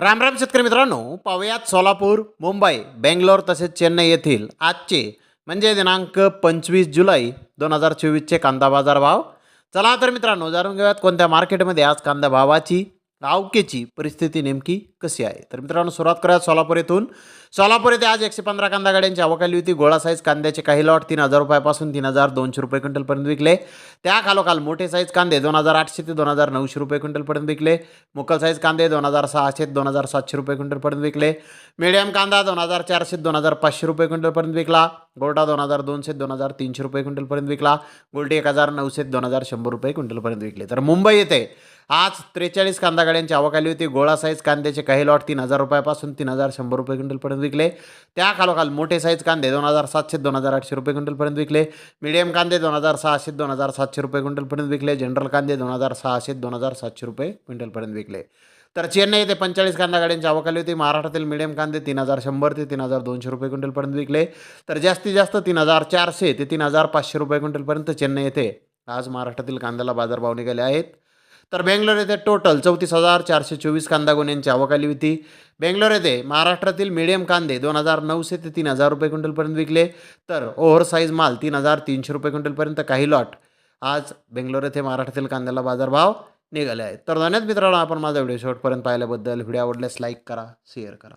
राम राम शेतकरी मित्रांनो पाहुयात सोलापूर मुंबई बेंगलोर तसेच चेन्नई येथील आजचे म्हणजे दिनांक पंचवीस जुलै दोन हजार चोवीसचे कांदा बाजार भाव. चला तर मित्रांनो जाणून घेऊयात कोणत्या मार्केटमध्ये आज कांदा भावाची आवकेची परिस्थिती नेमकी. कशी आहे? तर मित्रांनो सुरुवात करूया सोलापूर येथून. सोलापूर येथे आज एकशे पंधरा कांदा गाड्यांची आवकाली होती. गोळा साईज कांद्याचे काही लॉट तीन हजार रुपयापासून तीन हजार दोनशे रुपये क्विंटलपर्यंत विकले. त्या खालोखाल मोठे साईज कांदे दोन हजार आठशे ते दोन हजार नऊशे रुपये क्विंटलपर्यंत विकले. मुकल साईज कांदे दोन हजार सहाशे दोन हजार सातशे रुपये क्विंटलपर्यंत विकले. मिडियम कांदा दोन हजार चारशे दोन हजार पाचशे रुपये क्विंटलपर्यंत विकला. गोल्डा दोन हजार दोनशे दोन हजार तीनशे रुपये क्विंटलपर्यंत विकला. गोल्डी एक हजार नऊशे दोन हजार शंभर रुपये क्विंटलपर्यंत विकले. तर मुंबई येथे आज त्रेचाळीस कांदा गाड्यांची आवक आली होती. गोळा साईज कांद्याचे काही लॉट तीन हजार रुपयापासून तीन हजार शंभर रुपये क्विंटलपर्यंत विकले. त्या खालोखाल मोठे साईज कांदे दोन हजार सातशे दोन हजार आठशे रुपये क्विंटलपर्यंत विकले. मीडियम कांदे दोन हजार सहाशे दोन हजार सातशे रुपये क्विंटलपर्यंत विकले. जनरल कांदे दोन हजार सहाशे दोन हजार सातशे रुपये क्विंटलपर्यंत विकले. तर चेन्नई येथे पंचेचाळीस कांदा गाड्यांची आवक आली होती. महाराष्ट्रातील मिडियम कांदे तीन हजार शंभर ते तीन हजार दोनशे रुपये क्विंटलपर्यंत विकले. तर जास्तीत जास्त तीन हजार चारशे ते तीन हजार पाचशे रुपये क्विंटलपर्यंत चेन्नई येथे आज महाराष्ट्रातील कांद्याला बाजारभाव निघाले आहेत. तर बेंगलोर येथे टोटल चौतीस हजार चारशे चोवीस कांदा गुन्ह्यांची आवक आली होती. बेंगलोर येथे महाराष्ट्रातील मीडियम कांदे दोन हजार नऊशे ते तीन हजार रुपये क्विंटलपर्यंत विकले. तर ओव्हर साईज माल तीन हजार तीनशे रुपये क्विंटलपर्यंत काही लॉट आज बेंगलोर येथे महाराष्ट्रातील कांद्याला बाजारभाव निघाले आहेत. तर धन्यवाद मित्रांनो आपण माझा व्हिडिओ शेवटपर्यंत पाहिल्याबद्दल. व्हिडिओ आवडल्यास लाईक करा शेअर करा.